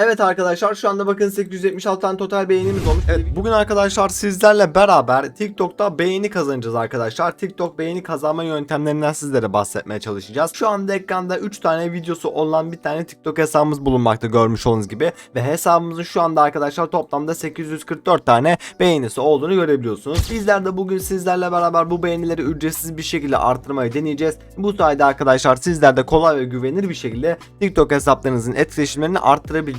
Evet arkadaşlar şu anda bakın 876 tane total beğenimiz olmuş. Evet, bugün arkadaşlar sizlerle beraber TikTok'ta beğeni kazanacağız arkadaşlar. TikTok beğeni kazanma yöntemlerinden sizlere bahsetmeye çalışacağız. Şu anda ekranda 3 tane videosu olan bir tane TikTok hesabımız bulunmakta görmüş olduğunuz gibi. Ve hesabımızın şu anda arkadaşlar toplamda 844 tane beğenisi olduğunu görebiliyorsunuz. Bizler de bugün sizlerle beraber bu beğenileri ücretsiz bir şekilde arttırmayı deneyeceğiz. Bu sayede arkadaşlar sizler de kolay ve güvenilir bir şekilde TikTok hesaplarınızın etkileşimlerini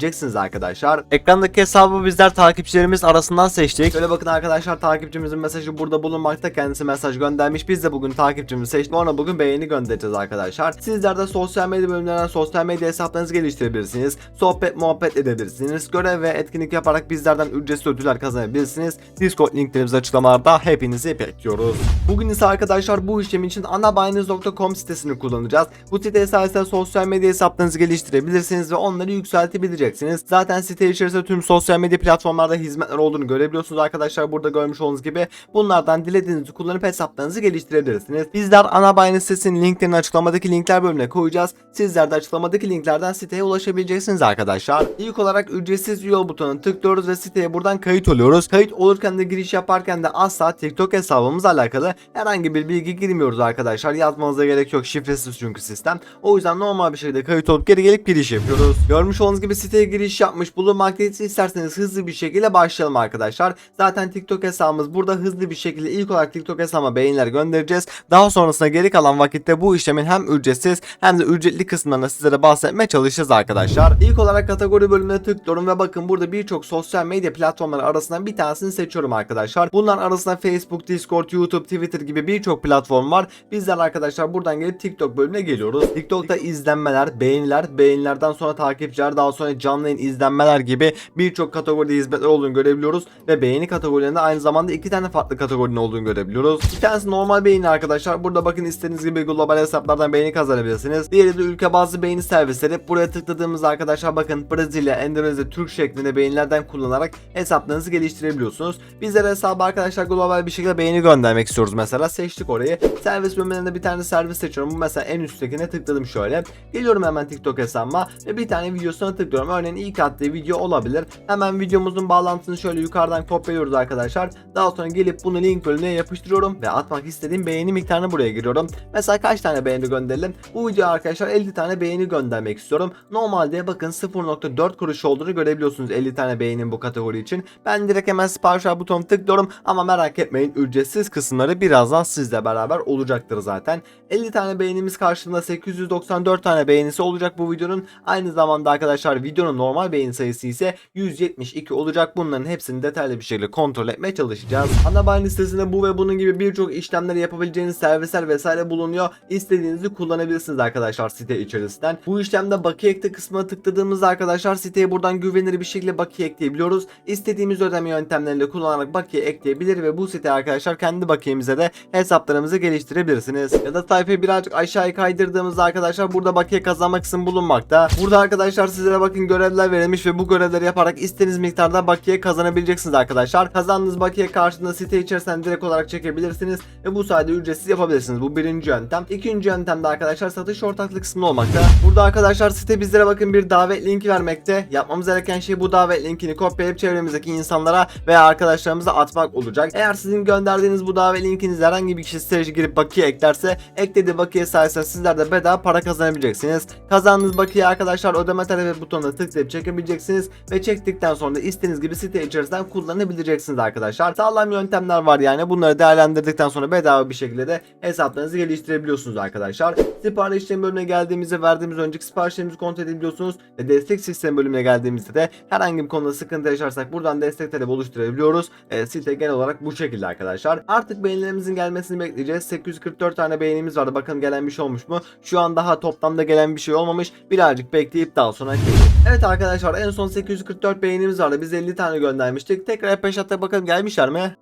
arttırabileceksiniz arkadaşlar. Ekrandaki hesabı bizler takipçilerimiz arasından seçtik. Şöyle bakın arkadaşlar takipçimizin mesajı burada bulunmakta. Kendisi mesaj göndermiş. Biz de bugün takipçimizi seçtik. Ona bugün beğeni göndereceğiz arkadaşlar. Sizler de sosyal medya bölümlerinden sosyal medya hesaplarınızı geliştirebilirsiniz. Sohbet muhabbet edebilirsiniz. Görev ve etkinlik yaparak bizlerden ücretsiz ödüller kazanabilirsiniz. Discord linklerimiz açıklamalarda hepinizi bekliyoruz. Bugün ise arkadaşlar bu işlem için anabayiniz.com sitesini kullanacağız. Bu site sayesinde sosyal medya hesaplarınızı geliştirebilirsiniz ve onları yükseltebileceksiniz. Zaten site içerisinde tüm sosyal medya platformlarda hizmetler olduğunu görebiliyorsunuz arkadaşlar. Burada görmüş olduğunuz gibi bunlardan dilediğinizi kullanıp hesaplarınızı geliştirebilirsiniz. Bizler Anabayiniz sitesinin linklerini açıklamadaki linkler bölümüne koyacağız. Sizler de açıklamadaki linklerden siteye ulaşabileceksiniz arkadaşlar. İlk olarak ücretsiz üye butonuna tıklıyoruz ve siteye buradan kayıt oluyoruz. Kayıt olurken de giriş yaparken de asla TikTok hesabımızla alakalı herhangi bir bilgi girmiyoruz arkadaşlar. Yazmanıza gerek yok. Şifresiz çünkü sistem. O yüzden normal bir şekilde kayıt olup geri gelip giriş yapıyoruz. Görmüş olduğunuz gibi siteye giriş yapmış bulunmaktayız. İsterseniz hızlı bir şekilde başlayalım arkadaşlar. Zaten TikTok hesabımız burada hızlı bir şekilde ilk olarak TikTok hesabıma beğeniler göndereceğiz. Daha sonrasında geri kalan vakitte bu işlemin hem ücretsiz hem de ücretli kısımlarını sizlere bahsetmeye çalışacağız arkadaşlar. İlk olarak kategori bölümüne tıklıyorum ve bakın burada birçok sosyal medya platformları arasından bir tanesini seçiyorum arkadaşlar. Bunların arasında Facebook, Discord, YouTube, Twitter gibi birçok platform var. Bizler arkadaşlar buradan gelip TikTok bölümüne geliyoruz. TikTok'ta izlenmeler, beğeniler, beğenilerden sonra takipçiler, daha sonra canlı yayın izlenmeler gibi birçok kategoride hizmetler olduğunu görebiliyoruz ve beğeni kategorilerinde aynı zamanda iki tane farklı kategorinin olduğunu görebiliyoruz. Bir tanesi normal beğeni arkadaşlar. Burada bakın istediğiniz gibi global hesaplardan beğeni kazanabilirsiniz. Diğeri de ülke bazlı beğeni servisleri. Buraya tıkladığımızda arkadaşlar bakın Brezilya, Endonezya, Türk şeklinde beğenilerden kullanarak hesaplarınızı geliştirebiliyorsunuz. Bizler hesabı arkadaşlar global bir şekilde beğeni göndermek istiyoruz mesela. Seçtik orayı. Servis bölümünde bir tane servis seçiyorum. Bu mesela en üsttekine tıkladım şöyle. Geliyorum hemen TikTok hesabıma ve bir tane videosuna tıklıyorum. Örneğin ilk attığı video olabilir. Hemen videomuzun bağlantısını şöyle yukarıdan kopyalıyoruz arkadaşlar. Daha sonra gelip bunu link bölümüne yapıştırıyorum ve atmak istediğim beğeni miktarını buraya giriyorum. Mesela kaç tane beğeni gönderelim? Bu video arkadaşlar 50 tane beğeni göndermek istiyorum. Normalde bakın 0.4 kuruş olduğunu görebiliyorsunuz 50 tane beğenin bu kategori için. Ben direkt hemen sipariş al butonuna tıklıyorum ama merak etmeyin ücretsiz kısımları birazdan sizle beraber olacaktır zaten. 50 tane beğenimiz karşılığında 894 tane beğenisi olacak bu videonun. Aynı zamanda arkadaşlar videonun normal beğeni sayısı ise 172 olacak. Bunların hepsini detaylı bir şekilde kontrol etmeye çalışacağız. Anabayın listesinde bu ve bunun gibi birçok işlemleri yapabileceğiniz servisler vesaire bulunuyor. İstediğinizi kullanabilirsiniz arkadaşlar site içerisinden. Bu işlemde bakiye ekle kısmına tıkladığımızda arkadaşlar siteye buradan güvenilir bir şekilde bakiye ekleyebiliyoruz. İstediğimiz ödeme yöntemleriyle kullanarak bakiye ekleyebilir ve bu site arkadaşlar kendi bakiyemize de hesaplarımızı geliştirebilirsiniz. Ya da sayfayı birazcık aşağıya kaydırdığımızda arkadaşlar burada bakiye kazanma kısmı bulunmakta. Burada arkadaşlar sizlere bakın görevler verilmiş ve bu görevleri yaparak istediğiniz miktarda bakiye kazanabileceksiniz arkadaşlar. Kazandığınız bakiye karşılığında site içerisinden direkt olarak çekebilirsiniz ve bu sayede ücretsiz yapabilirsiniz. Bu birinci yöntem. İkinci yöntem de arkadaşlar satış ortaklık kısmı olmakta. Burada arkadaşlar site bizlere bakın bir davet linki vermekte. Yapmamız gereken şey bu davet linkini kopyalayıp çevremizdeki insanlara veya arkadaşlarımıza atmak olacak. Eğer sizin gönderdiğiniz bu davet linkiniz herhangi bir kişi siteye girip bakiye eklerse eklediği bakiye sayesinde sizler de bedava para kazanabileceksiniz. Kazandığınız bakiye arkadaşlar ödeme talebi butonuna tıklayıp çekebileceksiniz ve çektikten sonra da istediğiniz gibi site içerisinden kullanabileceksiniz arkadaşlar. Sağlam yöntemler var yani bunları değerlendirdikten sonra bedava bir şekilde de hesaplarınızı geliştirebiliyorsunuz arkadaşlar. Sipariş işlem bölümüne geldiğimizde verdiğimiz önceki siparişlerimizi kontrol edebiliyorsunuz ve destek sistem bölümüne geldiğimizde de herhangi bir konuda sıkıntı yaşarsak buradan destek talebi oluşturabiliyoruz. E, site genel olarak bu şekilde arkadaşlar. Artık beğenilerimizin gelmesini bekleyeceğiz. 844 tane beğenimiz vardı. Bakın gelen bir şey olmuş mu? Şu an daha toplamda gelen bir şey olmamış. Birazcık bekleyip daha sonra geliyor. Evet arkadaşlar en son 844 beğenimiz vardı. Biz 50 tane göndermiştik. Tekrar F5 bakalım gelmişler mi?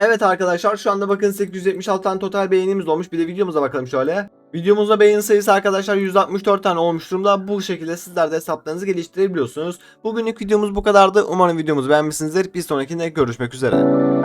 Evet arkadaşlar şu anda bakın 876 tane total beğenimiz olmuş. Bir de videomuza bakalım şöyle. Videomuzda beğeni sayısı arkadaşlar 164 tane olmuş durumda. Bu şekilde sizler de hesaplarınızı geliştirebiliyorsunuz. Bugünlük videomuz bu kadardı. Umarım videomuzu beğenmişsinizdir. Bir sonrakinde görüşmek üzere.